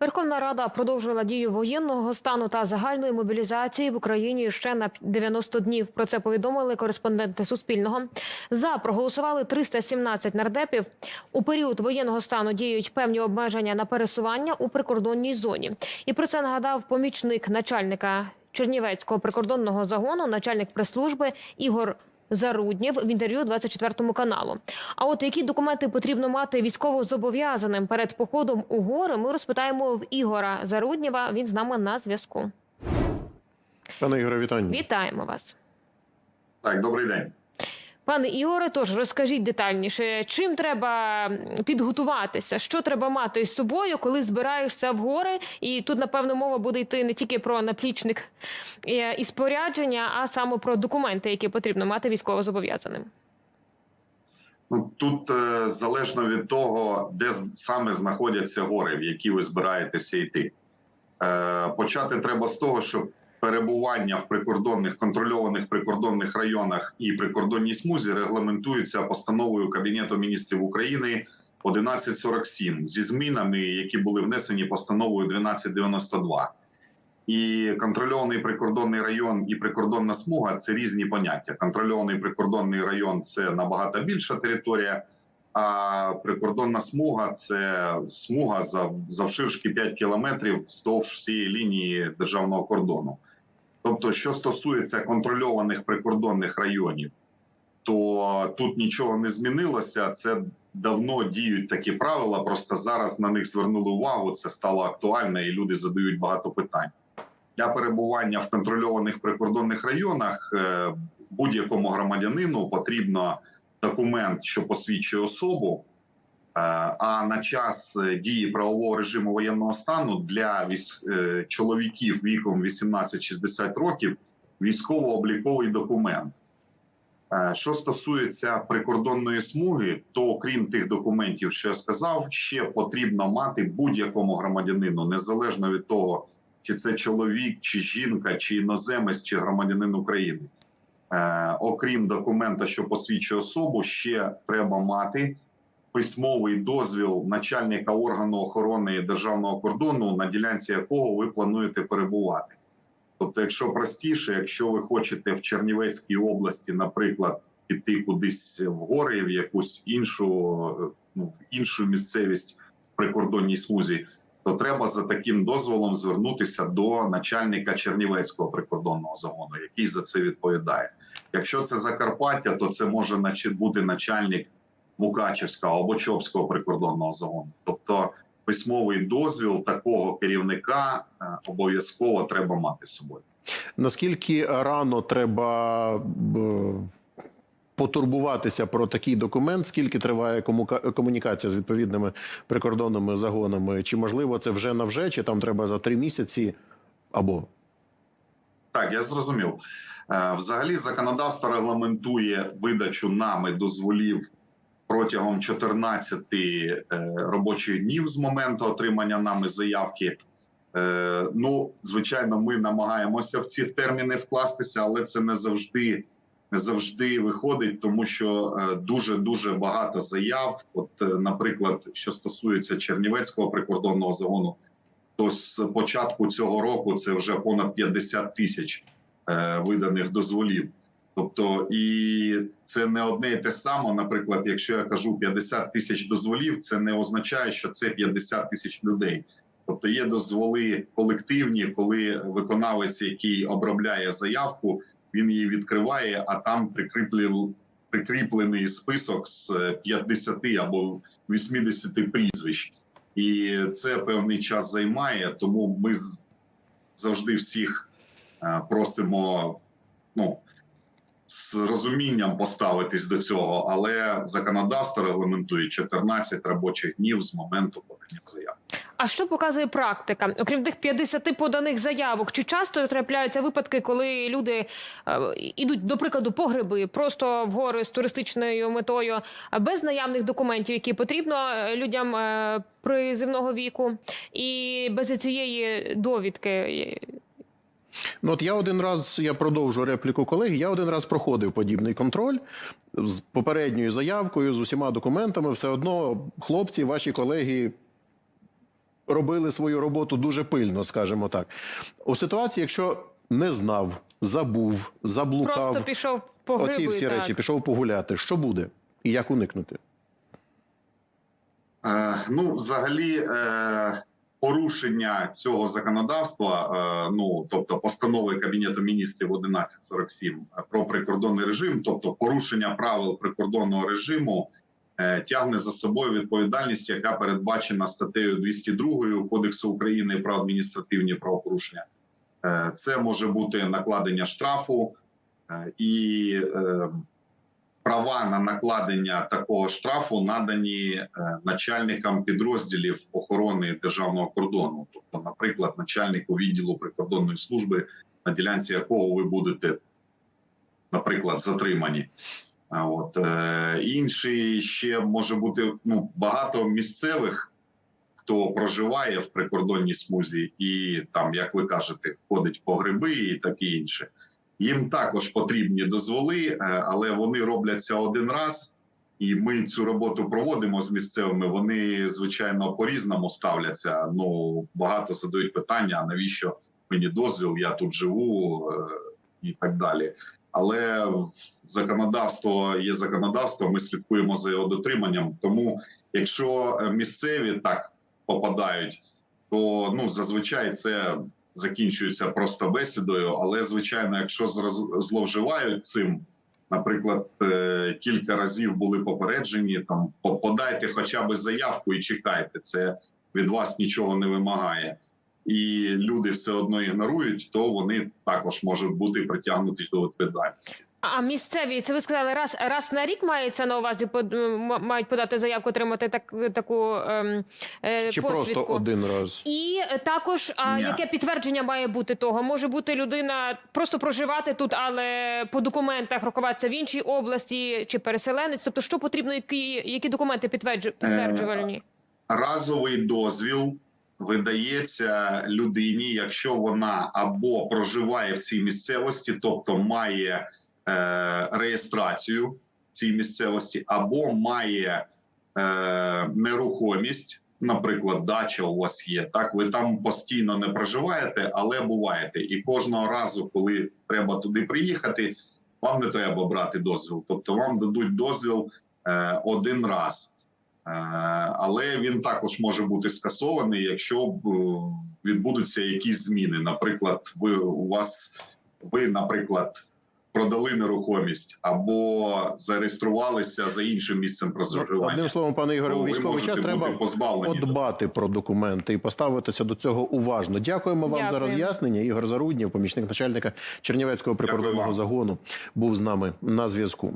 Верховна Рада продовжила дію воєнного стану та загальної мобілізації в Україні ще на 90 днів. Про це повідомили кореспонденти Суспільного. За проголосували 317 нардепів. У період воєнного стану діють певні обмеження на пересування у прикордонній зоні. І про це нагадав помічник начальника Чернівецького прикордонного загону, начальник прес-служби Ігор. Заруднєв в інтерв'ю 24 каналу. А от які документи потрібно мати військовозобов'язаним перед походом у гори, ми розпитаємо в Ігора Заруднєва. Він з нами на зв'язку. Пане Ігоре, вітання. Вітаємо вас, Так, добрий день. Пане Ігоре. Тож розкажіть детальніше, чим треба підготуватися, що треба мати з собою, коли збираєшся в гори. І тут, напевно, мова буде йти не тільки про наплічник е, і спорядження, а саме про документи, які потрібно мати військовозобов'язаним. Ну тут е, залежно від того, де саме знаходяться гори, в які ви збираєтеся йти. Е, почати треба з того, що перебування в прикордонних контрольованих прикордонних районах і прикордонній смузі регламентується постановою Кабінету міністрів України 1147 зі змінами, які були внесені постановою 1292. І контрольований прикордонний район і прикордонна смуга це різні поняття. Контрольований прикордонний район це набагато більша територія, а прикордонна смуга це смуга за завширшки 5 кілометрів вздовж всієї лінії державного кордону. Тобто, що стосується контрольованих прикордонних районів, то тут нічого не змінилося. Це давно діють такі правила. Просто зараз на них звернули увагу. Це стало актуально, і люди задають багато питань для перебування в контрольованих прикордонних районах е, будь-якому громадянину потрібно документ, що посвідчує особу. Е, А на час е, дії правового режиму воєнного стану для е, чоловіків віком 18-60 років військово-обліковий документ. Що стосується прикордонної смуги, то окрім тих документів, що я сказав, ще потрібно мати будь-якому громадянину, незалежно від того, чи це чоловік, чи жінка, чи іноземець, чи громадянин України. Е, окрім документа, що посвідчує особу, ще треба мати письмовий дозвіл начальника органу охорони державного кордону, на ділянці якого ви плануєте перебувати. Тобто, якщо простіше, якщо ви хочете в Чернівецькій області, наприклад, піти кудись в гори, в якусь іншу, ну, в іншу місцевість в прикордонній смузі, то треба за таким дозволом звернутися до начальника Чернівецького прикордонного загону, який за це відповідає. Якщо це Закарпаття, то це може бути начальник Мукачевського або Чопського прикордонного загону. Тобто письмовий дозвіл такого керівника е, обов'язково треба мати з собою. Наскільки рано треба б, потурбуватися про такий документ? Скільки триває комунікація з відповідними прикордонними загонами? Чи можливо це вже на вже, чи там треба за три місяці або Так, я зрозумів. Е, Взагалі, законодавство регламентує видачу нами дозволів протягом 14 е, робочих днів з моменту отримання нами заявки. Е, Ну, звичайно, ми намагаємося в ці терміни вкластися, але це не завжди завжди виходить, тому що дуже дуже багато заяв. От, е, наприклад, що стосується Чернівецького прикордонного загону, то з початку цього року це вже понад 50 тисяч е, виданих дозволів. Тобто, і це не одне і те саме. Наприклад, якщо я кажу 50 тисяч дозволів, це не означає, що це 50 тисяч людей. Тобто є дозволи колективні, коли виконавець, який обробляє заявку, він її відкриває, а там прикріплений, прикріплений список з 50 або 80 прізвищ. І це певний час займає, тому ми завжди всіх е, просимо ну, з розумінням поставитись до цього, але законодавство регламентує 14 робочих днів з моменту подання заяв. А що показує практика? Окрім тих 50 поданих заявок, чи часто трапляються випадки, коли люди е, ідуть, до прикладу, по гриби, просто в гори з туристичною метою, без наявних документів, які потрібно е, людям е, призивного віку, і без цієї довідки? Ну, от я один раз я продовжу репліку колеги. Я один раз проходив подібний контроль з попередньою заявкою, з усіма документами. Все одно хлопці, ваші колеги робили свою роботу дуже пильно, скажімо так. У ситуації, якщо не знав, забув, заблукав Просто пішов по гриби. оці всі так. речі, пішов погуляти, що буде і як уникнути? Е, ну, взагалі, е, порушення цього законодавства, е, ну тобто постанови Кабінету міністрів 1147 про прикордонний режим, тобто порушення правил прикордонного режиму, е, тягне за собою відповідальність, яка передбачена статтею 202 Кодексу України про адміністративні правопорушення. Е, це може бути накладення штрафу е, і. Е, права на накладення такого штрафу надані е, начальникам підрозділів охорони державного кордону, тобто, наприклад, начальнику відділу прикордонної служби, на ділянці якого ви будете, наприклад, затримані. От е, інший ще може бути ну багато місцевих, хто проживає в прикордонній смузі, і там, як ви кажете, ходить по гриби і таке інше. Їм також потрібні дозволи, е, але вони робляться один раз, і ми цю роботу проводимо з місцевими. Вони звичайно по-різному ставляться. Ну багато задають питання: навіщо мені дозвіл? Я тут живу е, і так далі. Але законодавство є законодавство. Ми слідкуємо за його дотриманням. Тому, якщо е, місцеві так попадають, то ну зазвичай це закінчується просто бесідою. Але звичайно, якщо зловживають цим, наприклад, е, кілька разів були попереджені, там подайте хоча б заявку і чекайте, це від вас нічого не вимагає. І люди все одно ігнорують, то вони також можуть бути притягнуті до відповідальності. А місцеві, це ви сказали, раз раз на рік мається на увазі под- мають подати заявку, отримати так таку ем, е, Чи посвідку. просто один раз? І е, також, а Ні. яке підтвердження має бути того? Може бути людина просто проживати тут, але по документах рахуватися в іншій області чи переселенець. Тобто, що потрібно, які, які документи підтверджу- підтверджувальні? разовий дозвіл видається людині, якщо вона або проживає в цій місцевості, тобто має е, реєстрацію цій місцевості, або має е, нерухомість. Наприклад, дача у вас є. Так, ви там постійно не проживаєте, але буваєте. І кожного разу, коли треба туди приїхати, вам не треба брати дозвіл. Тобто вам дадуть дозвіл е, один раз. Е, але він також може бути скасований, якщо б, е, відбудуться якісь зміни. Наприклад, ви у вас ви, наприклад, продали нерухомість або зареєструвалися за іншим місцем Ну, проживання. Одним словом, пане Ігоре, у військовий час треба подбати про документи і поставитися до цього уважно. Дякуємо вам за роз'яснення. Ігор Заруднів, помічник начальника Чернівецького прикордонного загону, був з нами на зв'язку.